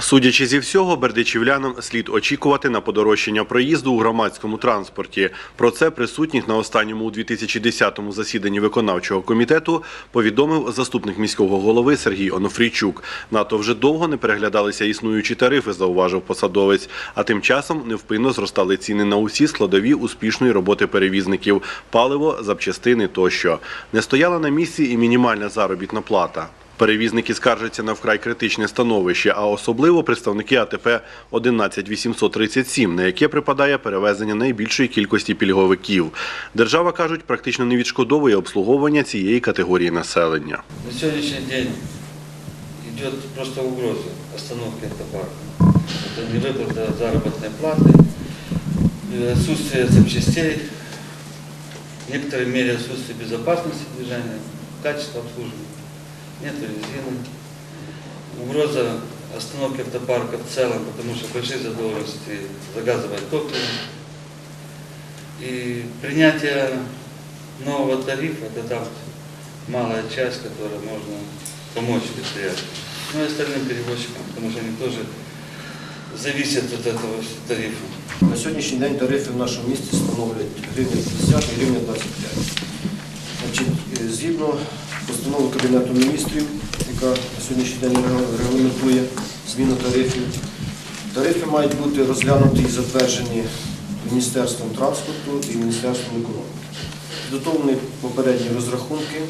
Судячи зі всього, бердичівлянам слід очікувати на подорожчання проїзду у громадському транспорті. Про це присутніх на останньому у 2010-му засіданні виконавчого комітету повідомив заступник міського голови Сергій Онофрійчук. НАТО вже довго не переглядалися існуючі тарифи, зауважив посадовець. А тим часом невпинно зростали ціни на усі складові успішної роботи перевізників – паливо, запчастини тощо. Не стояла на місці і мінімальна заробітна плата. Перевізники скаржаться на вкрай критичне становище, а особливо представники АТП 11837, на яке припадає перевезення найбільшої кількості пільговиків. Держава кажуть, практично не відшкодовує обслуговування цієї категорії населення. На сегодняшний день идет просто угроза остановки автопарка. Это невыплата заработной платы, э, отсутствие запчастей, в некоторой мере отсутствие безопасности движения, качества обслуживания, нет резины. Угроза остановки автопарка в целом, потому что большие задолженности за газовое топливо. И принятие нового тарифа, это там малая часть, которая можно помочь предприятию. Ну и остальным перевозчикам, потому что они тоже зависят от этого тарифа. На сьогоднішній день тарифи в нашому місті становлять гривня 50 і гривня 25. Значить, е, згідно постанови Кабінету міністрів, яка на сьогоднішній день регламентує зміну тарифів, тарифи мають бути розглянуті і затверджені Міністерством транспорту і Міністерством економіки. Підготовлені попередні розрахунки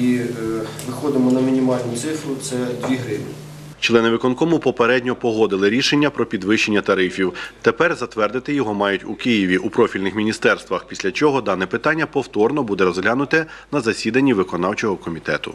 і е, виходимо на мінімальну цифру це 2 гривні. Члени виконкому попередньо погодили рішення про підвищення тарифів. Тепер затвердити його мають у Києві у профільних міністерствах, після чого дане питання повторно буде розглянуте на засіданні виконавчого комітету.